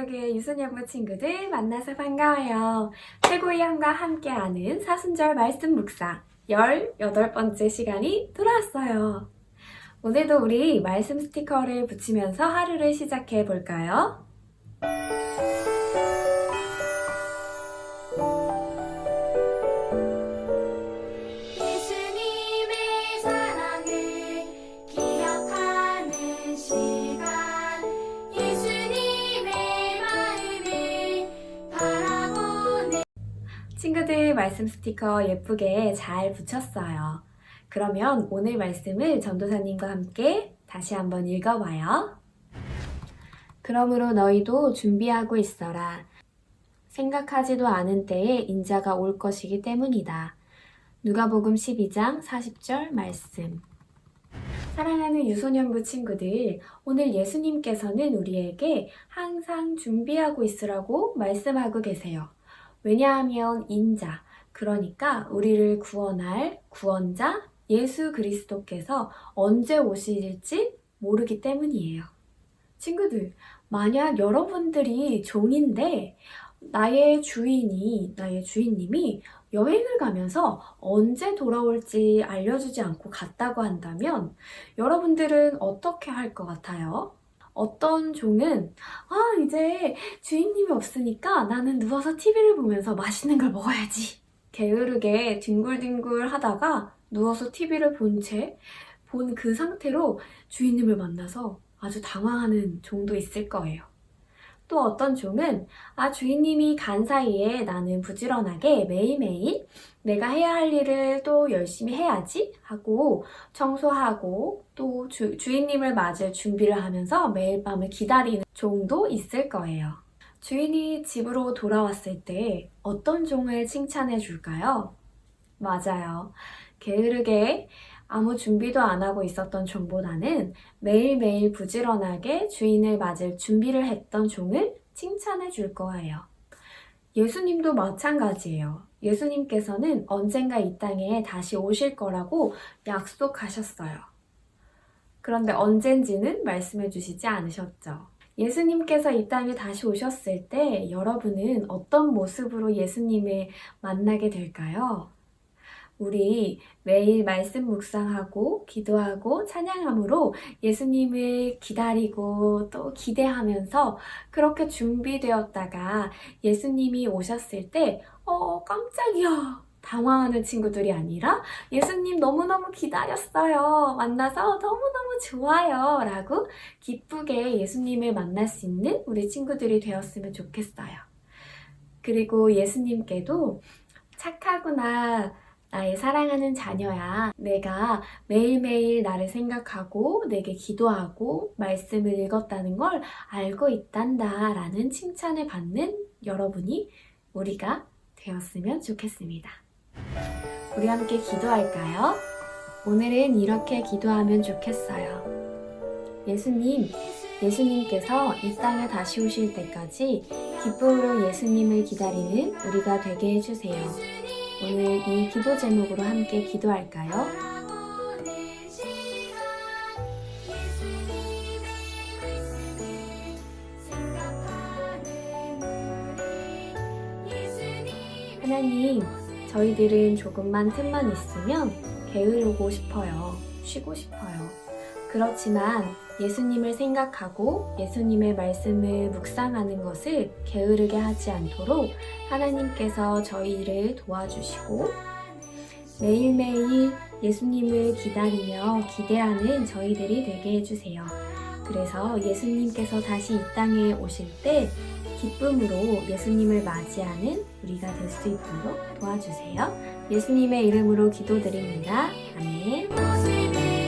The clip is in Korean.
속의 유소년부 친구들 만나서 반가워요. 최고의 함과 함께하는 사순절 말씀 묵상 18번째 시간이 돌아왔어요. 오늘도 우리 말씀 스티커를 붙이면서 하루를 시작해 볼까요? 친구들 말씀 스티커 예쁘게 잘 붙였어요. 그러면 오늘 말씀을 전도사님과 함께 다시 한번 읽어봐요. 그러므로 너희도 준비하고 있어라. 생각하지도 않은 때에 인자가 올 것이기 때문이다. 누가복음 12장 40절 말씀. 사랑하는 유소년부 친구들, 오늘 예수님께서는 우리에게 항상 준비하고 있으라고 말씀하고 계세요. 왜냐하면 인자, 그러니까 우리를 구원할 구원자 예수 그리스도께서 언제 오실지 모르기 때문이에요. 친구들, 만약 여러분들이 종인데 나의 주인이, 나의 주인님이 여행을 가면서 언제 돌아올지 알려주지 않고 갔다고 한다면 여러분들은 어떻게 할 것 같아요? 어떤 종은 아, 이제 주인님이 없으니까 나는 누워서 TV를 보면서 맛있는 걸 먹어야지. 게으르게 뒹굴뒹굴 하다가 누워서 TV를 본 채, 본 그 상태로 주인님을 만나서 아주 당황하는 종도 있을 거예요. 또 어떤 종은 아, 주인님이 간 사이에 나는 부지런하게 매일매일 내가 해야 할 일을 또 열심히 해야지 하고 청소하고 또 주, 주인님을 맞을 준비를 하면서 매일 밤을 기다리는 종도 있을 거예요. 주인이 집으로 돌아왔을 때 어떤 종을 칭찬해 줄까요? 맞아요. 게으르게 아무 준비도 안 하고 있었던 종보다는 매일매일 부지런하게 주인을 맞을 준비를 했던 종을 칭찬해 줄 거예요. 예수님도 마찬가지예요. 예수님께서는 언젠가 이 땅에 다시 오실 거라고 약속하셨어요. 그런데 언젠지는 말씀해 주시지 않으셨죠. 예수님께서 이 땅에 다시 오셨을 때 여러분은 어떤 모습으로 예수님을 만나게 될까요? 우리 매일 말씀 묵상하고 기도하고 찬양함으로 예수님을 기다리고 또 기대하면서 그렇게 준비되었다가 예수님이 오셨을 때, 어, 깜짝이야. 당황하는 친구들이 아니라 예수님 너무너무 기다렸어요. 만나서 너무너무 좋아요. 라고 기쁘게 예수님을 만날 수 있는 우리 친구들이 되었으면 좋겠어요. 그리고 예수님께도 착하구나. 나의 사랑하는 자녀야. 내가 매일매일 나를 생각하고 내게 기도하고 말씀을 읽었다는 걸 알고 있단다. 라는 칭찬을 받는 여러분이 우리가 되었으면 좋겠습니다. 우리 함께 기도할까요? 오늘은 이렇게 기도하면 좋겠어요. 예수님, 예수님께서 이 땅에 다시 오실 때까지 기쁨으로 예수님을 기다리는 우리가 되게 해주세요. 오늘 이 기도 제목으로 함께 기도할까요? 하나님, 저희들은 조금만 틈만 있으면 게으르고 싶어요. 쉬고 싶어요. 그렇지만 예수님을 생각하고 예수님의 말씀을 묵상하는 것을 게으르게 하지 않도록 하나님께서 저희를 도와주시고 매일매일 예수님을 기다리며 기대하는 저희들이 되게 해주세요. 그래서 예수님께서 다시 이 땅에 오실 때 기쁨으로 예수님을 맞이하는 우리가 될 수 있도록 도와주세요. 예수님의 이름으로 기도드립니다. 아멘.